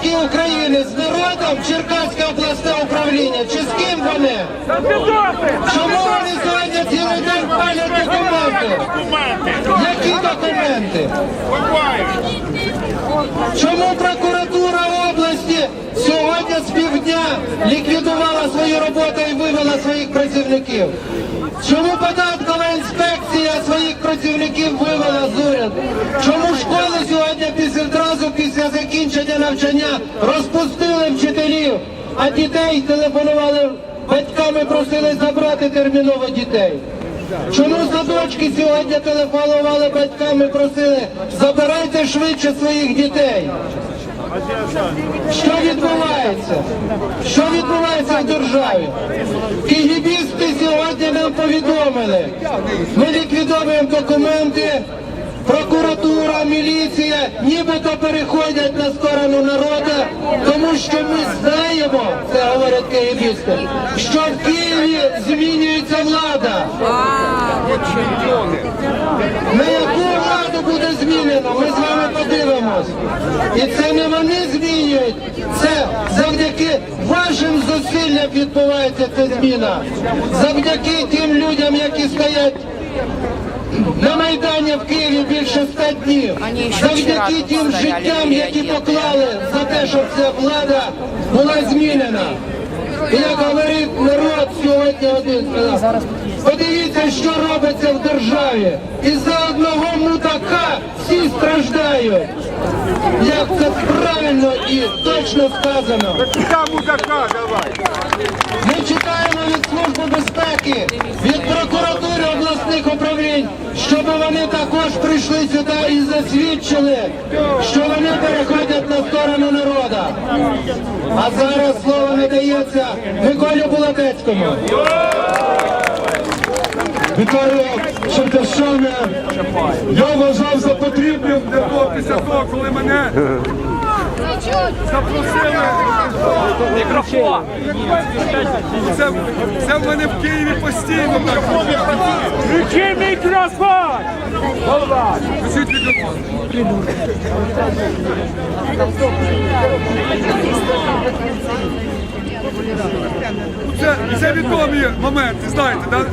Поляки України з народом Черкаське обласне управління. Чи з ким вони? Чому вони сьогодні цілий день палять документи? Які документи? Чому прокуратура області сьогодні з півдня ліквідувала свою роботу і вивела своїх працівників? Чому податкова інспекція своїх працівників вивела з уряду? Чому школи сьогодні після? Навчання розпустили вчителів, а дітей телефонували батьками, просили забрати терміново дітей? Чому садочки сьогодні телефонували батьками, просили забирайте швидше своїх дітей? Що відбувається? Що відбувається в державі? Кігібісти сьогодні нам повідомили. Ми ліквідовуємо документи, міліція, нібито переходять на сторону народу, тому що ми знаємо, це говорять київісти, що в Києві змінюється влада. На яку владу буде змінено, ми з вами подивимось. І це не вони змінюють, це завдяки вашим зусиллям відбувається ця зміна. Завдяки тим людям, які стоять на Майдані в Києві більше ста днів. Завдяки тим життям, які поклали за те, щоб ця влада була змінена. І як говорить народ сьогодні один сказав, подивіться, що робиться в державі. І за одного мудака всі страждають. Як це правильно і точно сказано. Ми чекаємо від Служби безпеки, від прокуратури обласних управлінь, щоб вони також прийшли сюди і засвідчили, що вони переходять на сторону народу. А зараз слово надається Миколі Булатецькому. Вітаю Черкащани. Я вважав за потрібним для того, після того, коли мене запросили. Мікрофон. Це, це в мене в Києві постійно так. Включи мікрофон. Пишіть мікрофон. Це, це відомі моменти, знаєте, так?